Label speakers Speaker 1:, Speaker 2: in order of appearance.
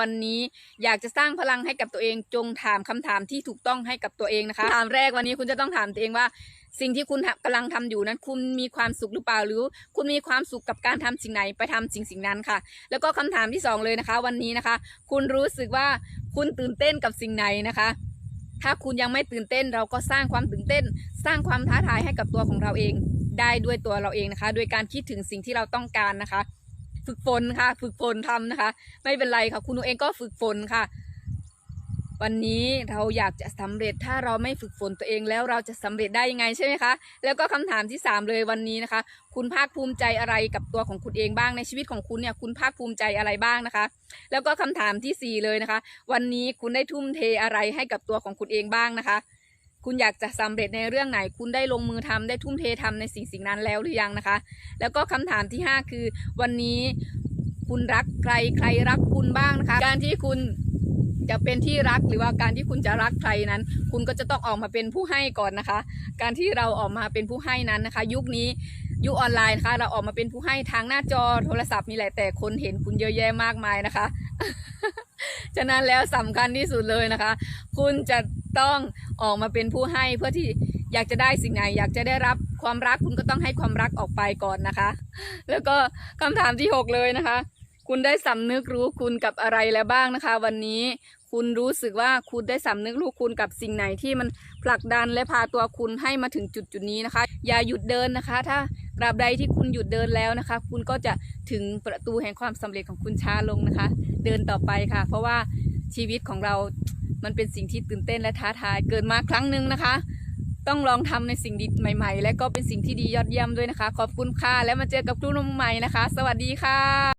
Speaker 1: วันนี้อยากจะสร้างพลังให้กับตัวเองจงถามคำถามที่ถูกต้องให้กับตัวเองนะคะถามแรกวันนี้คุณจะต้องถามตัวเองว่า สิ่งที่คุณกำลังทำอยู่นั้น คุณมีความสุขหรือเปล่าหรือ คุณมีความสุขกับการทำสิ่งไหนไปทำสิ่งสิ่งนั้นค่ะ แล้วก็คำถามที่สองเลยนะคะ วันนี้นะคะ คุณรู้สึกว่าคุณตื่นเต้นกับสิ่งไหนนะคะถ้าคุณยังไม่ตื่นเต้นเราก็สร้างความตื่นเต้น สร้างความท้าทายให้กับตัวของเราเอง ได้ด้วยตัวเราเองนะคะ โดยการคิดถึงสิ่งที่เราต้องการนะคะ ฝึกฝนค่ะ ฝึกฝนทำนะคะ ไม่เป็นไรค่ะคุณเองก็ฝึกฝนค่ะ วันนี้เราอยากจะสำเร็จถ้าเราไม่ฝึกฝนตัวเองแล้วเราจะสำเร็จได้ยังไงใช่ไหมคะแล้วก็คำถามที่สามเลยวันนี้นะคะ คุณภาคภูมิใจอะไรกับตัวของคุณเองบ้างในชีวิตของคุณเนี่ยคุณภาคภูมิใจอะไรบ้างนะคะ แล้วก็คำถามที่สี่เลยนะคะ วันนี้คุณได้ทุ่มเทอะไรให้กับตัวของคุณเองบ้างนะคะ คุณอยากจะสำเร็จในเรื่องไหน คุณได้ลงมือทำได้ทุ่มเททำในสิ่งสิ่งนั้นแล้วหรือยังนะคะ แล้วก็คำถามที่ห้าคือ วันนี้คุณรักใครใครรักคุณบ้างนะคะ การที่คุณจะเป็นที่รักหรือว่าการที่คุณจะรักใครนั้น คุณก็จะต้องออกมาเป็นผู้ให้ก่อนนะคะ การที่เราออกมาเป็นผู้ให้นั้นนะคะ ยุคนี้ยุคออนไลน์นะคะ เราออกมาเป็นผู้ให้ทางหน้าจอโทรศัพท์นี่แหละแต่คนเห็นคุณเยอะแยะมากมายนะคะ ฉะนั้นแล้วสำคัญที่สุดเลยนะคะ คุณจะ ต้องออกมาเป็นผู้ให้เพื่อที่อยากจะได้สิ่งไหน อยากจะได้รับความรักคุณก็ต้องให้ความรักออกไปก่อนนะคะ แล้วก็คำถามที่หกเลยนะคะ คุณได้สำนึกรู้คุณกับอะไรแล้วบ้างนะคะ วันนี้คุณรู้สึกว่าคุณได้สำนึกรู้คุณกับสิ่งไหนที่มันผลักดันและพาตัวคุณให้มาถึงจุดจุดนี้นะคะ อย่าหยุดเดินนะคะ ถ้าตราบใดที่คุณหยุดเดินแล้วนะคะ คุณก็จะถึงประตูแห่งความสำเร็จของคุณช้าลงนะคะ เดินต่อไปค่ะ เพราะว่า ชีวิตของเรามันเป็นสิ่งที่ตื่นเต้นและท้าทายเกิดมาครั้งหนึ่งนะคะ ต้องลองทำในสิ่งดีใหม่ ๆ และก็เป็นสิ่งที่ดียอดเยี่ยมด้วยนะคะ ขอบคุณค่ะแล้วมาเจอกับครูนมใหม่นะคะ สวัสดีค่ะ